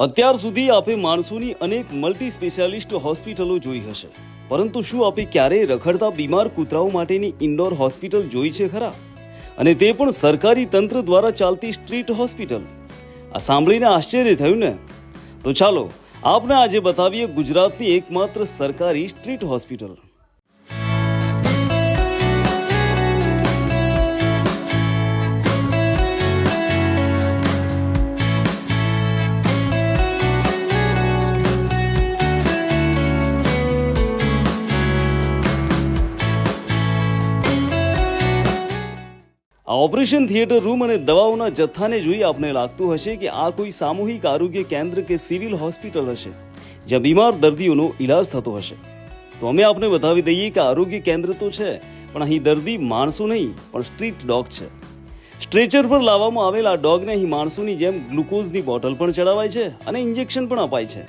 અત્યાર સુધી આપે માણસોની અનેક મલ્ટી સ્પેશિયાલિસ્ટ હોસ્પિટલો જોઈ હશે. પરંતુ શું આપે ક્યારેય રખડતા બીમાર કૂતરાઓ માટેની ઇન્ડોર હોસ્પિટલ જોઈ છે ખરા? અને તે પણ સરકારી તંત્ર દ્વારા ચાલતી સ્ટ્રીટ હોસ્પિટલ આ સાંભળીને આશ્ચર્ય થયું ને? તો ચાલો, આપને આજે બતાવીએ ગુજરાતની એકમાત્ર સરકારી સ્ટ્રીટ હોસ્પિટલ આ ઓપરેશન થિયેટર રૂમ અને દવાઓના જથ્થાને જોઈ આપને લાગતું હશે કે આ કોઈ સામૂહિક આરોગ્ય કેન્દ્ર કે સિવિલ હોસ્પિટલ હશે, જ્યાં બીમાર દર્દીઓનો ઈલાજ થતો હશે. તો અમે આપને બતાવી દઈએ કે આરોગ્ય કેન્દ્ર તો છે, પણ અહીં દર્દી માણસો નહીં, પણ સ્ટ્રીટ ડોગ છે. સ્ટ્રેચર પર લાવવામાં આવેલા આ ડોગને અહીં માણસોની જેમ ગ્લુકોઝની બોટલ પણ ચડાવાય છે અને ઇન્જેક્શન પણ અપાય છે.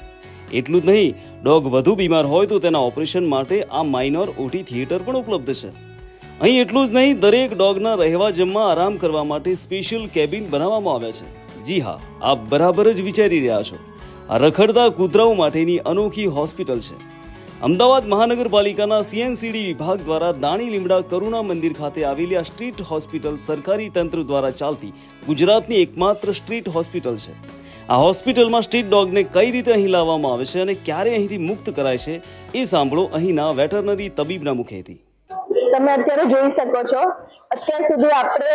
એટલું જ નહીં, ડોગ વધુ બીમાર હોય તો તેના ઓપરેશન માટે આ માઇનોર ઓટી થિયેટર પણ ઉપલબ્ધ છે. અહીં એટલું જ નહીં, દરેક ડોગના રહેવા જમવા આરામ કરવા માટે સ્પેશિયલ કેબિન બનાવવામાં આવ્યા છે. જી હા, આપ બરાબર જ વિચારી રહ્યા છો. આ રખડતા કૂતરાઓ માટેની અનોખી હોસ્પિટલ છે. અમદાવાદ મહાનગરપાલિકાના સીએનસીડી વિભાગ દ્વારા દાણી લીમડા કરુણા મંદિર ખાતે આવેલી આ સ્ટ્રીટ હોસ્પિટલ સરકારી તંત્ર દ્વારા ચાલતી ગુજરાતની એકમાત્ર સ્ટ્રીટ હોસ્પિટલ છે. આ હોસ્પિટલમાં સ્ટ્રીટ ડોગને કઈ રીતે અહીં લાવવામાં આવે છે અને ક્યારે અહીંથી મુક્ત કરાય છે, એ સાંભળો અહીંના વેટરનરી તબીબના મુખેથી. તમે અત્યારે જોઈ શકો છો. અત્યાર સુધી આપણે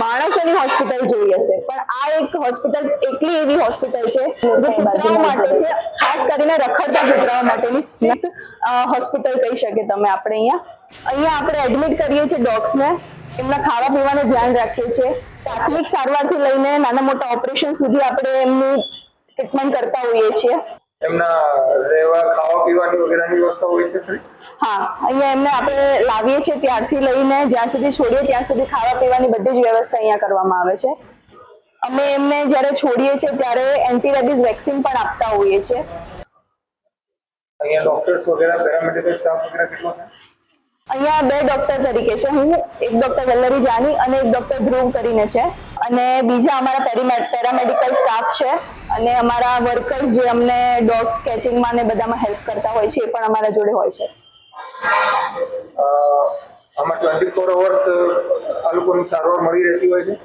માણસોની હોસ્પિટલ જોઈ હશે. પણ આ એક હોસ્પિટલ એકલી એવી હોસ્પિટલ છે જે કૂતરાઓ માટે છે. ખાસ કરીને રખડતા કૂતરાઓ માટેની સ્ટ્રીટ હોસ્પિટલ કહી શકે તમે આપણે અહીંયા. અહીંયા આપણે એડમિટ કરીએ છીએ ડોગ્સને એમના ખાવા પીવાનું ધ્યાન રાખીએ છીએ. પ્રાથમિક સારવારથી લઈને નાના મોટા ઓપરેશન સુધી આપણે એમની ટ્રીટમેન્ટ કરતા હોઈએ છીએ. એમના રહેવા ખાવા પીવાની વગેરેની વ્યવસ્થા હોય છે હા અહીંયા એમને આપણે લાવીએ છીએ ત્યારથી લઈને જ્યાં સુધી છોડીએ ત્યાં સુધી ખાવા પીવાની બધી જ વ્યવસ્થા અહીંયા કરવામાં આવે છે. અમે એમને જ્યારે છોડીએ છીએ ત્યારે એન્ટીરેબિસ વેક્સિન પણ આપતા હોઈએ છીએ. અહીંયા ડોક્ટર્સ વગેરે પેરામેડિકલ સ્ટાફ વગેરે કેટલો છે? અહીંયા બે ડોક્ટર તરીકે છે. હું એક ડોક્ટર વલ્લરી જાની અને એક ડોક્ટર ધ્રુવ કરીને છે. અને બીજા અમારા પેરામેડિકલ સ્ટાફ છે. અને અમારા વર્કર્સ જે અમને ડોગ સ્કેચિંગમાં ને બધામાં હેલ્પ કરતા હોય છે એ પણ અમારા જોડે હોય છે. આમાં ટ્વેન્ટી ફોર અવર્સ આ લોકોની સારવાર મળી રહેતી હોય છે?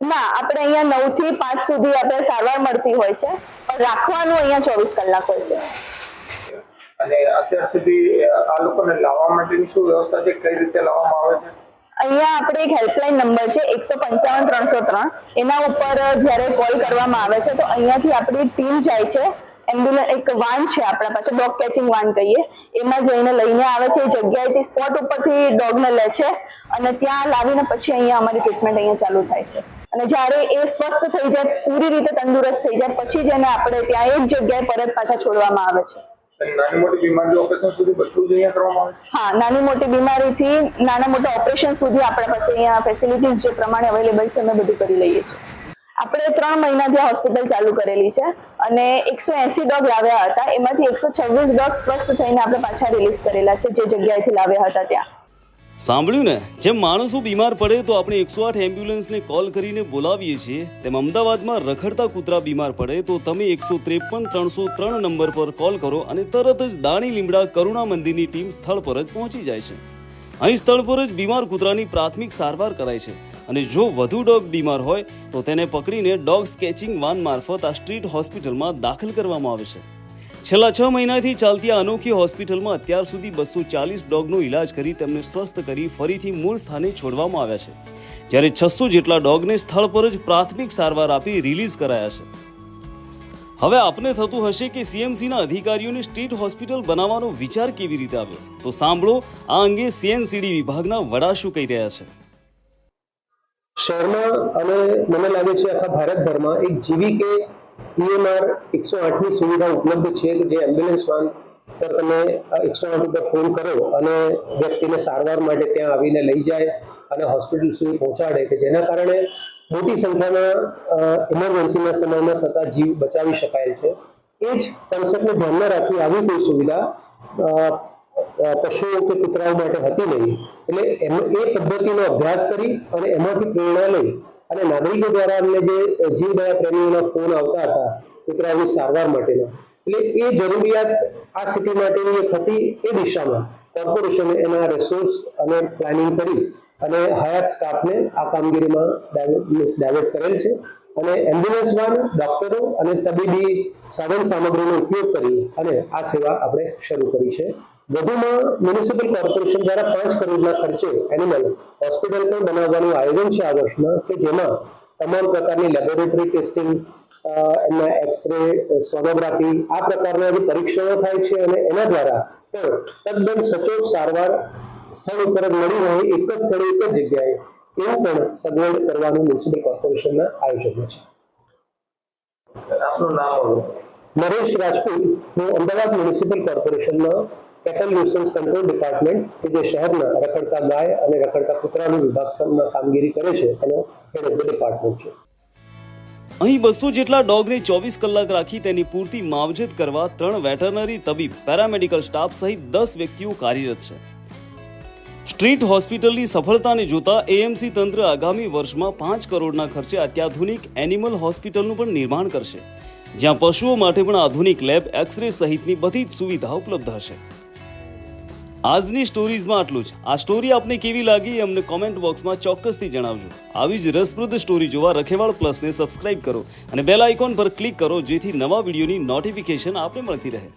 ના આપણે અહીંયા નવથી પાંચ સુધી આપણે સારવાર મળતી હોય છે પણ રાખવાનું અહીંયા ચોવીસ કલાક હોય છે. અને અત્યાર સુધી આ લોકોને લાવવા માટેની શું વ્યવસ્થા છે? કઈ રીતે લાવવામાં આવે છે? અહીંયા આપણે એક હેલ્પલાઇન નંબર છે, એકસો પંચાવન ત્રણસો ત્રણ. એના ઉપર જ્યારે કોલ કરવામાં આવે છે, તો અહીંયાથી આપણી ટીમ જાય છે. એમ્બ્યુલન્સ એક વાન છે આપણા પાસે ડોગ કેચિંગ વાન કહીએ. એમાં જઈને લઈને આવે છે, એ જગ્યાએથી સ્પોટ ઉપરથી ડોગને લે છે અને ત્યાં લાવીને પછી અહીંયા અમારી ટ્રીટમેન્ટ અહીંયા ચાલુ થાય છે. અને જ્યારે એ સ્વસ્થ થઈ જાય, પૂરી રીતે તંદુરસ્ત થઈ જાય, પછી જ એને આપણે ત્યાં એક જગ્યાએ પરત પાછા છોડવામાં આવે છે. નાની મોટી બીમારી ઓપરેશન બીમારીથી નાના મોટા ઓપરેશન સુધી આપણા પાસે અહીંયા ફેસિલિટીઝ જે પ્રમાણે અવેલેબલ છે, અમે બધું કરી લઈએ છીએ. આપણે ત્રણ મહિનાથી હોસ્પિટલ ચાલુ કરેલી છે અને એકસો એસી ડોગ લાવ્યા હતા. એમાંથી એકસો છવ્વીસ ડોગ સ્વસ્થ થઈને આપણે પાછા રિલીઝ કરેલા છે, જે જગ્યાએથી લાવ્યા હતા ત્યાં. સાંભળ્યું ને? જેમ માણસો બીમાર પડે તો આપણે એકસો આઠ એમ્બ્યુલન્સને કોલ કરીને બોલાવીએ છીએ. તેમ અમદાવાદમાં રખડતા કૂતરા બીમાર પડે તો તમે એકસો ત્રેપન ત્રણસો ત્રણ નંબર પર કોલ કરો અને તરત જ દાણી, લીમડા, કરુણા મંદિરની ટીમ સ્થળ પર જ પહોંચી જાય છે. અહીં સ્થળ પર જ બીમાર કૂતરાની પ્રાથમિક સારવાર કરાય છે. અને જો વધુ ડોગ બીમાર હોય તો તેને પકડીને ડોગ સ્કેચિંગ વાન મારફત આ સ્ટ્રીટ હોસ્પિટલમાં દાખલ કરવામાં આવે છે. છેલ્લા છ મહિનાથી ચાલતી આ અનોખી હોસ્પિટલમાં અત્યાર સુધી બસો ચાલીસ ડોગનો ઇલાજ કરી તેમને સ્વસ્થ કરી ફરીથી મૂળ સ્થાને છોડવામાં આવ્યા છે. જ્યારે છસો જેટલા ડોગને સ્થળ પર જ પ્રાથમિક સારવાર આપી રિલીઝ કરાયા છે. હવે આપને થતું હશે કે સીએમસીના અધિકારીઓને સ્ટ્રીટ હોસ્પિટલ બનાવવાનો વિચાર કેવી રીતે આવ્યો? તો સાંભળો, આ અંગે સીએનસીડી વિભાગના વડા શું કહી રહ્યા છે. શહેરમાં અને મને લાગે છે આખા ભારતભરમાં એક જીવી કે ઈએમઆર એકસો આઠની સુવિધા ઉપલબ્ધ છે કે જે એમ્બ્યુલન્સ વાન પર તમે એકસો આઠ ઉપર ફોન કરો અને વ્યક્તિને સારવાર માટે ત્યાં આવીને લઈ જાય અને હોસ્પિટલ સુધી પહોંચાડે કે જેના કારણે મોટી સંખ્યામાં ઇમરજન્સીના સમયમાં થતા જીવ બચાવી શકાય છે. એ જ કન્સેપ્ટને ધ્યાનમાં રાખી આવી કોઈ સુવિધા પશુઓ કે કૂતરાઓ માટે હતી નહીં. એટલે એ પદ્ધતિનો અભ્યાસ કરી અને એમાંથી પ્રેરણા લઈ અને નાગરિકો દ્વારા અમને જે જીવદયા પ્રેમીઓના ફોન આવતા હતા, કૂતરાઓની સારવાર માટેના, એટલે એ જરૂરિયાત આ સિટી માટેની એક હતી એ દિશામાં. કોર્પોરેશને એના રિસોર્સ અને પ્લાનિંગ કરી અને હયાત સ્ટાફને આ કામગીરીમાં ડાયવર્ટ કરેલ છે. અને એમ્બ્યુલન્સ વાન, ડોક્ટરો અને તબીબી સાધન સામગ્રીનો ઉપયોગ કરી અને આ સેવા આપણે શરૂ કરી છે. વધુમાં મ્યુનિસિપલ કોર્પોરેશન દ્વારા પાંચ કરોડના ખર્ચે એનિમલ હોસ્પિટલ પણ બનાવવાનું આયોજન છે આ વર્ષમાં કે જેમાં તમામ પ્રકારની લેબોરેટરી ટેસ્ટિંગ એમના એક્સરે, સોનોગ્રાફી આ પ્રકારના જે પરીક્ષણો થાય છે અને એના દ્વારા પણ તદ્દન સચોટ સારવાર સ્થળ ઉપર મળી રહે, એક જ સ્થળે એક જ જગ્યાએ. એવું પણ સગવડ કરવાનું મ્યુનિસિપલ કોર્પોરેશનના આયોજનો છે. આપનું નામ નરેશ રાજપૂત હું અમદાવાદ મ્યુનિસિપલ કોર્પોરેશનમાં કેટલ ન્યુસન્સ કંટ્રોલ ડિપાર્ટમેન્ટ કે જે શહેરના રખડતા ગાય અને રખડતા કૂતરાનું વિભાગ સમમાં કામગીરી કરે છે એનો હેડ ઓફ ડિપાર્ટમેન્ટ છે. અહીં બસો જેટલા ડોગને ચોવીસ કલાક રાખી તેની પૂરતી માવજત કરવા ત્રણ વેટરનરી તબીબ પેરામેડિકલ સ્ટાફ સહિત દસ વ્યક્તિઓ કાર્યરત છે. સ્ટ્રીટ હોસ્પિટલની સફળતાને જોતા એએમસી તંત્ર આગામી વર્ષમાં પાંચ કરોડના ખર્ચે અત્યાધુનિક એનિમલ હોસ્પિટલનું પણ નિર્માણ કરશે, જ્યાં પશુઓ માટે પણ આધુનિક લેબ, એક્સરે સહિતની બધી જ સુવિધા ઉપલબ્ધ હશે. આજની સ્ટોરીઝમાં આટલું જ. આ સ્ટોરી આપને કેવી લાગી એ અમને કોમેન્ટ બોક્સમાં ચોક્કસથી જણાવજો. આવી જ રસપ્રદ સ્ટોરી જોવા રખેવાળ પ્લસને સબસ્ક્રાઇબ કરો અને બેલ આઇકોન પર ક્લિક કરો, જેથી નવા વિડીયોની નોટિફિકેશન આપને મળતી રહે.